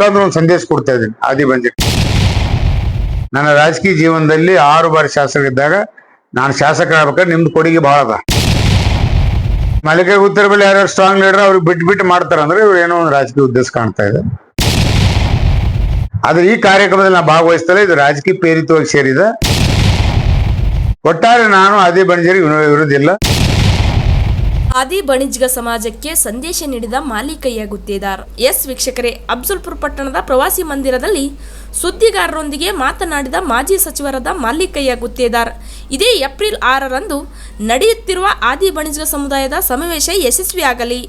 ಮುಖಾಂತರ ಒಂದು ಸಂದೇಶ ಕೊಡ್ತಾ ಇದ್ದೀನಿ. ಆದಿ ಬಂದಿ ನನ್ನ ರಾಜಕೀಯ ಜೀವನದಲ್ಲಿ ಆರು ಬಾರಿ ಶಾಸಕರಿದ್ದಾಗ ನಾನು ಶಾಸಕರಾಗ್ಬೇಕಾದ್ರೆ ನಿಮ್ದು ಕೊಡುಗೆ ಬಹಳ ಅದ. ಮಲ್ಲಿಗೆ ಉತ್ತರ ಬಳಿ ಯಾರ್ಯಾರು ಸ್ಟ್ರಾಂಗ್ ಲೀಡರ್ ಅವ್ರಿಗೆ ಬಿಟ್ಟು ಬಿಟ್ಟು ಮಾಡ್ತಾರೆ ಅಂದ್ರೆ ಇವ್ರು ಏನೋ ಒಂದು ರಾಜಕೀಯ ಉದ್ದೇಶ ಕಾಣ್ತಾ ಇದೆ. ಆದ್ರೆ ಈ ಕಾರ್ಯಕ್ರಮದಲ್ಲಿ ನಾನು ಭಾಗವಹಿಸ್ತಲ್ಲ ಇದು ರಾಜಕೀಯ ಪ್ರೇರಿತವಾಗಿ ಸೇರಿದೆ. ಒಟ್ಟಾರೆ ನಾನು ಅದೇ ಬಂಜರಿ ವಿರೋಧ ಇಲ್ಲ. ಆದಿ ಬಣಿಜ್ಗ ಸಮಾಜಕ್ಕೆ ಸಂದೇಶ ನೀಡಿದ ಮಾಲೀಕಯ್ಯ ಗುತ್ತೇದಾರ್ ಎಸ್ ವೀಕ್ಷಕರೇ ಅಬ್ಸುಲ್ಪುರ್ ಪಟ್ಟಣದ ಪ್ರವಾಸಿ ಮಂದಿರದಲ್ಲಿ ಸುದ್ದಿಗಾರರೊಂದಿಗೆ ಮಾತನಾಡಿದ ಮಾಜಿ ಸಚಿವರಾದ ಮಾಲೀಕಯ್ಯ ಗುತ್ತೇದಾರ್ ಇದೇ ಏಪ್ರಿಲ್ ಆರರಂದು ನಡೆಯುತ್ತಿರುವ ಆದಿ ಬಣಿಜ್ಗ ಸಮುದಾಯದ ಸಮಾವೇಶ ಯಶಸ್ವಿಯಾಗಲಿ.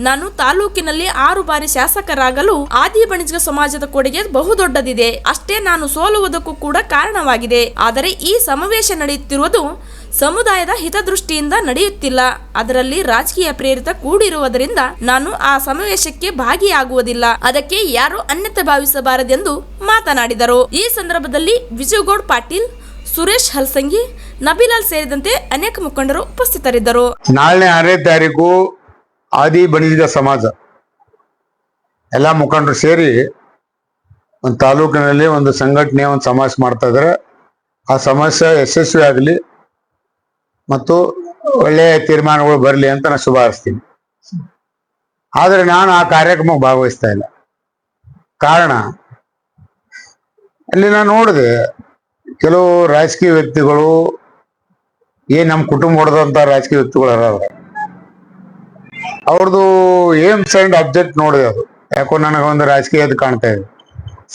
ನಾನು ತಾಲೂಕಿನಲ್ಲಿ ಆರು ಬಾರಿ ಶಾಸಕರಾಗಲು ಆದಿ ಬಣಿಜ ಸಮಾಜದ ಕೊಡುಗೆ ಬಹುದೊಡ್ಡದಿದೆ. ಅಷ್ಟೇ ನಾನು ಸೋಲುವುದಕ್ಕೂ ಕೂಡ ಕಾರಣವಾಗಿದೆ. ಆದರೆ ಈ ಸಮಾವೇಶ ನಡೆಯುತ್ತಿರುವುದು ಸಮುದಾಯದ ಹಿತದೃಷ್ಟಿಯಿಂದ ನಡೆಯುತ್ತಿಲ್ಲ. ಅದರಲ್ಲಿ ರಾಜಕೀಯ ಪ್ರೇರಿತ ಕೂಡಿರುವುದರಿಂದ ನಾನು ಆ ಸಮಾವೇಶಕ್ಕೆ ಭಾಗಿಯಾಗುವುದಿಲ್ಲ. ಅದಕ್ಕೆ ಯಾರು ಅನ್ಯತೆ ಭಾವಿಸಬಾರದೆಂದು ಮಾತನಾಡಿದರು. ಈ ಸಂದರ್ಭದಲ್ಲಿ ವಿಜಯಗೌಡ ಪಾಟೀಲ್, ಸುರೇಶ್ ಹಲ್ಸಂಗಿ, ನಬಿಲಾಲ್ ಸೇರಿದಂತೆ ಅನೇಕ ಮುಖಂಡರು ಉಪಸ್ಥಿತರಿದ್ದರು. ನಾಳೆ ಆರನೇ ತಾರೀಕು ಆದಿ ಬಣಿಜಿಗ ಸಮಾಜ. ಎಲ್ಲ ಮುಖಂಡರು ಸೇರಿ ಒಂದು ತಾಲೂಕಿನಲ್ಲಿ ಒಂದು ಸಂಘಟನೆ ಒಂದು ಸಮಾಜ ಮಾಡ್ತಾ ಇದ್ದಾರೆ ಆ ಸಮಸ್ಯೆ ಯಶಸ್ವಿ ಆಗಲಿ ಮತ್ತು ಒಳ್ಳೆಯ ತೀರ್ಮಾನಗಳು ಬರಲಿ ಅಂತ ನಾನು ಶುಭ ಹಾರಿಸ್ತೀನಿ ಆದರೆ ನಾನು ಆ ಕಾರ್ಯಕ್ರಮಕ್ಕೆ ಭಾಗವಹಿಸ್ತಾ ಇಲ್ಲ. ಕಾರಣ, ಅಲ್ಲಿ ನಾನು ನೋಡಿದೆ, ಕೆಲವು ರಾಜಕೀಯ ವ್ಯಕ್ತಿಗಳು ಏನ್ ನಮ್ಮ ಕುಟುಂಬ ಹೊಡೆದಂತ ರಾಜಕೀಯ ವ್ಯಕ್ತಿಗಳು ಅದಾರ ಅವ್ರದ್ದು ಏಮ್ಸ್ ಅಂಡ್ ಅಬ್ಜೆಕ್ಟ್ ನೋಡಿದೆ ಅದು. ಯಾಕೋ ನನಗೆ ಒಂದು ರಾಜಕೀಯದ ಕಾಣ್ತಾ ಇದೆ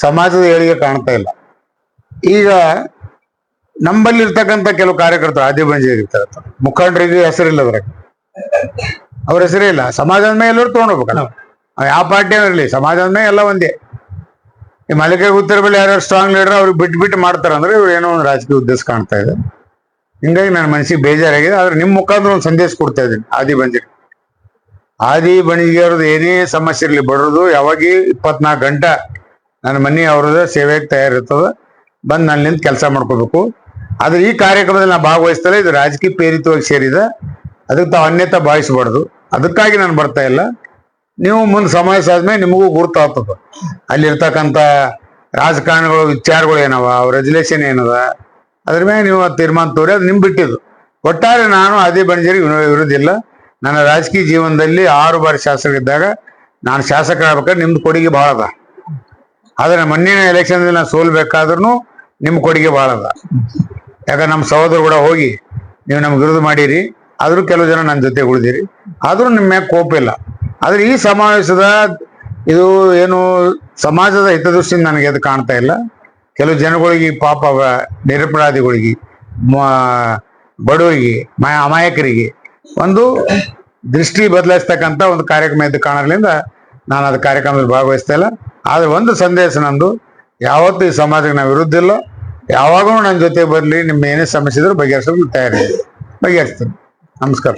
ಸಮಾಜದ ಏಳಿಗೆ ಕಾಣ್ತಾ ಇಲ್ಲ. ಈಗ ನಮ್ಮಲ್ಲಿ ಇರ್ತಕ್ಕಂಥ ಕೆಲವು ಕಾರ್ಯಕರ್ತರು ಆದಿ ಬಂಜಿ ಇರ್ತಾರೆ ಮುಖಂಡರಿಗೆ ಹೆಸರಿಲ್ಲ ಅದ್ರಾಗ. ಅವ್ರ ಹೆಸರೇ ಇಲ್ಲ. ಸಮಾಜದ ಮೇಲೆ ಎಲ್ಲರೂ ತೊಗೊಂಡೋಗ್ಬೇಕಲ್ಲ. ಯಾವ ಪಾರ್ಟಿ ಇರಲಿ. ಸಮಾಜದ ಮೇಲೆ ಎಲ್ಲ ಒಂದೇ. ಈ ಮಲ್ಲಿಗೆ ಉತ್ತರ ಬಳಿ ಯಾರ್ಯಾರು ಸ್ಟ್ರಾಂಗ್ ಲೀಡರ್ ಅವ್ರಿಗೆ ಬಿಟ್ಟು ಬಿಟ್ಟು ಮಾಡ್ತಾರೆ ಅಂದ್ರೆ ಇವ್ರು ಏನೋ ಒಂದು ರಾಜಕೀಯ ಉದ್ದೇಶ ಕಾಣ್ತಾ ಇದೆ. ಹಿಂಗಾಗಿ ನನ್ನ ಮನಸ್ಸಿಗೆ ಬೇಜಾರಾಗಿದೆ. ಆದ್ರೆ ನಿಮ್ಮ ಮುಖಾಂತರ ಒಂದು ಸಂದೇಶ ಕೊಡ್ತಾ ಇದ್ದೀನಿ. ಆದಿ ಆದಿ ಬಣಿಗೆಯವ್ರದ್ದು ಏನೇ ಸಮಸ್ಯೆ ಇರಲಿ ಬಡೋದು ಯಾವಾಗ ಇಪ್ಪತ್ನಾಲ್ಕು ಗಂಟೆ ನನ್ನ ಮನೆ ಅವ್ರದ ಸೇವೆಗೆ ತಯಾರಿರ್ತದೆ. ಬಂದು ನಾನು ನಿಂತು ಕೆಲಸ ಮಾಡ್ಕೋಬೇಕು. ಆದ್ರೆ ಈ ಕಾರ್ಯಕ್ರಮದಲ್ಲಿ ನಾನು ಭಾಗವಹಿಸ್ತಲ್ಲ ಇದು ರಾಜಕೀಯ ಪ್ರೇರಿತವಾಗಿ ಸೇರಿದ. ಅದಕ್ಕೆ ತಾವು ಅನ್ಯತ ಭಾವಿಸಬಾರ್ದು. ಅದಕ್ಕಾಗಿ ನಾನು ಬರ್ತಾ ಇಲ್ಲ. ನೀವು ಮುಂದೆ ಸಮಾವೇಶ ಆದ್ಮೇಲೆ ನಿಮಗೂ ಗುರುತಾಗ್ತದೆ. ಅಲ್ಲಿರ್ತಕ್ಕಂಥ ರಾಜಕಾರಣಿಗಳು, ವಿಚಾರಗಳು ಏನವ ರೆಜುಲೇಷನ್ ಏನದ, ಅದ್ರ ಮೇಲೆ ನೀವು ತೀರ್ಮಾನ ತೋರಿ, ಅದು ನಿಮ್ ಬಿಟ್ಟಿದ್ದು. ಒಟ್ಟಾರೆ ನಾನು ಅದೇ ಬಣ್ಣ ವಿರೋಧ ಇಲ್ಲ. ನನ್ನ ರಾಜಕೀಯ ಜೀವನದಲ್ಲಿ ಆರು ಬಾರಿ ಶಾಸಕರಿದ್ದಾಗ ನಾನು ಶಾಸಕರಾಗ್ಬೇಕಾದ್ರೆ ನಿಮ್ದು ಕೊಡುಗೆ ಬಹಳ ಅದ. ಆದರೆ ಮೊನ್ನಿನ ಎಲೆಕ್ಷನ್ ನಾನು ಸೋಲ್ಬೇಕಾದ್ರೂ ನಿಮ್ಮ ಕೊಡುಗೆ ಬಹಳ ಅದ. ಯಾಕಂದ್ರೆ ನಮ್ಮ ಸಹೋದರ ಕೂಡ ಹೋಗಿ ನೀವು ನಮ್ಗೆ ವಿರೋಧ ಮಾಡಿರಿ, ಆದರೂ ಕೆಲವು ಜನ ನನ್ನ ಜೊತೆ ಉಳಿದಿರಿ, ಆದರೂ ನಿಮ್ಮ ಮ್ಯಾಗ ಕೋಪ ಇಲ್ಲ. ಆದರೆ ಈ ಸಮಾವೇಶದ ಇದು ಏನು ಸಮಾಜದ ಹಿತದೃಷ್ಟಿಯಿಂದ ನನಗೆ ಅದು ಕಾಣ್ತಾ ಇಲ್ಲ. ಕೆಲವು ಜನಗಳಿಗೆ ಪಾಪ ನಿರಪರಾಧಿಗಳಿಗೆ ಬಡವರಿಗೆ, ಮ- ಅಮಾಯಕರಿಗೆ ಒಂದು ದೃಷ್ಟಿ ಬದಲಾಯಿಸ್ತಕ್ಕಂಥ ಒಂದು ಕಾರ್ಯಕ್ರಮ ಇದ್ದು ಕಾಣೋದ್ರಿಂದ ನಾನು ಅದು ಕಾರ್ಯಕ್ರಮದಲ್ಲಿ ಭಾಗವಹಿಸ್ತಾ ಇಲ್ಲ. ಆದ್ರೆ ಒಂದು ಸಂದೇಶ ನಂದು, ಯಾವತ್ತೂ ಈ ಸಮಾಜಕ್ಕೆ ನಾವು ವಿರುದ್ಧ ಇಲ್ಲ. ಯಾವಾಗೂ ನನ್ನ ಜೊತೆ ಬರಲಿ, ನಿಮ್ಮ ಏನೇ ಸಮಸ್ಯೆ ಇದ್ರೂ ಬಗೆಹರಿಸೋದು ತಯಾರಿದೆ ಬಗೆಹರಿಸ್ತೇನೆ. ನಮಸ್ಕಾರ.